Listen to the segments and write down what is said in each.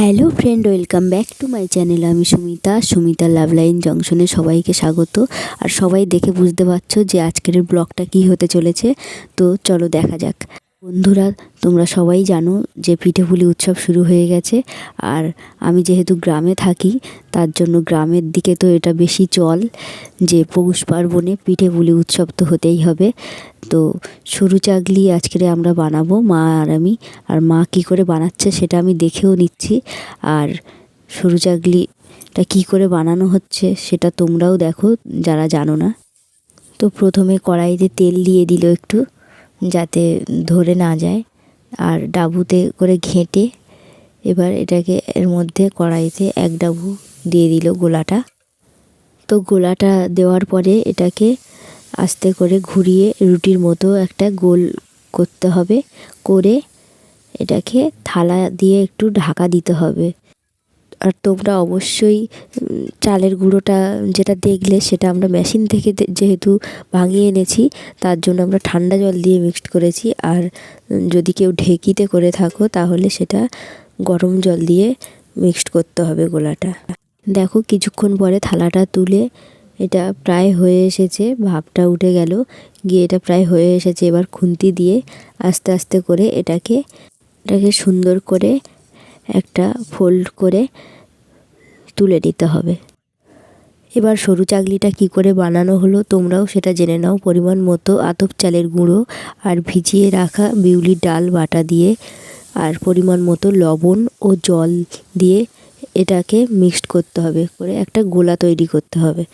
Hello friend welcome back to my channel আমি Sumita Sumita love line জংশনে সবাইকে স্বাগত। আর সবাই দেখে বুঝতে পারছ যে আজকের ব্লগটা কি হতে চলেছে। তো চলো দেখা যাক। বন্ধুরা, তোমরা সবাই জানো যে পিঠেপুলি উৎসব শুরু হয়ে গেছে। আর আমি যেহেতু গ্রামে থাকি, তার জন্য গ্রামের দিকে তো এটা বেশি চল যে পৌষ পার্বণে পিঠেপুলি উৎসব তো হতেই হবে। তো সরু চাগলি আজকের আমরা বানাবো, মা আর আমি। আর মা কী করে বানাচ্ছে সেটা আমি দেখেও নিচ্ছি। আর সরু চাগলিটা কী করে বানানো হচ্ছে সেটা তোমরাও দেখো, যারা জানো না। তো প্রথমে কড়াইতে তেল দিয়ে দিল একটু। যাতে ধরে না যায়। আর ডাবুতে করে ঘেঁটে এবার এটাকে এর মধ্যে কড়াইতে এক ডাবু দিয়ে দিল গোলাটা। তো গোলাটা দেওয়ার পরে এটাকে আস্তে করে ঘুরিয়ে রুটির মতো একটা গোল করতে হবে। করে এটাকে থালা দিয়ে একটু ঢাকা দিতে হবে। আর তোমরা অবশ্যই চালের গুঁড়োটা যেটা দেখলে সেটা আমরা মেশিন থেকে যেহেতু ভাঙিয়ে এনেছি, তার জন্য আমরা ঠান্ডা জল দিয়ে মিক্সড করেছি। আর যদি কেউ ঢেকিতে করে থাকো, তাহলে সেটা গরম জল দিয়ে মিক্সড করতে হবে গোলাটা। দেখো, কিছুক্ষণ পরে থালাটা তুলে এটা প্রায় হয়ে এসেছে, ভাপটা উঠে গেল। গিয়ে এটা প্রায় হয়ে এসেছে, এবার খুন্তি দিয়ে আস্তে আস্তে করে এটাকে এটাকে সুন্দর করে একটা ফোল্ড করে তুলে নিতে হবে। এবার সরু চাগলিটা কি করে বানানো হলো তোমরাও সেটা জেনে নাও। পরিমাণ মতো আতপ চালের গুঁড়ো আর ভিজিয়ে রাখা বিউলির ডাল বাটা দিয়ে আর পরিমাণ মতো লবণ ও জল দিয়ে এটাকে মিক্সড করতে হবে করে একটা গোলা তৈরি করতে হবে।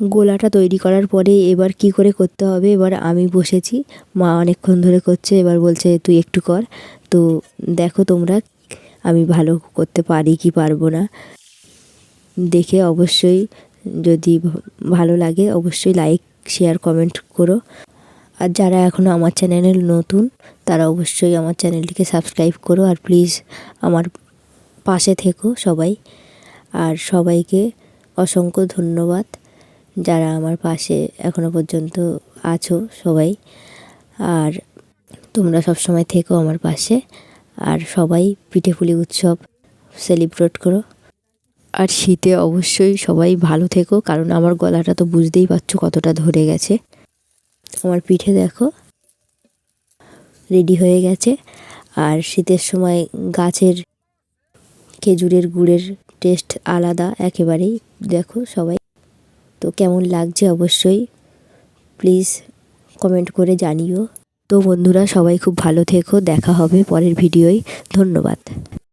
গোলাটা তৈরি করার পরে এবার কি করে করতে হবে? এবার আমি বসেছি, মা অনেকক্ষণ ধরে করছে, এবার বলছে, তুই একটু কর। তো দেখো তোমরা আমি ভালো করতে পারি কি পারব না। দেখে অবশ্যই যদি ভালো লাগে অবশ্যই লাইক শেয়ার কমেন্ট করো। আর যারা এখনও আমার চ্যানেলে নতুন, তারা অবশ্যই আমার চ্যানেলটিকে সাবস্ক্রাইব করো আর প্লিজ আমার পাশে থেকো সবাই। আর সবাইকে অসংখ্য ধন্যবাদ। যারা আমার পাশে এখনও পর্যন্ত আছো সবাই। আর তোমরা সব সময় থেকো আমার পাশে। আর সবাই পিঠেপুলি উৎসব সেলিব্রেট করো। আর শীতে অবশ্যই সবাই ভালো থেকো, কারণ আমার গলাটা তো বুঝতেই পারছ কতটা ধরে গেছে। আমার পিঠে দেখো রেডি হয়ে গেছে। আর শীতের সময় গাছের, খেজুরের গুড়ের টেস্ট আলাদা একেবারেই। দেখো সবাই, তো কেমন লাগছে অবশ্যই প্লিজ কমেন্ট করে জানিও। তো বন্ধুরা সবাই খুব ভালো থেকো দেখা হবে পরের ভিডিওয়। ধন্যবাদ।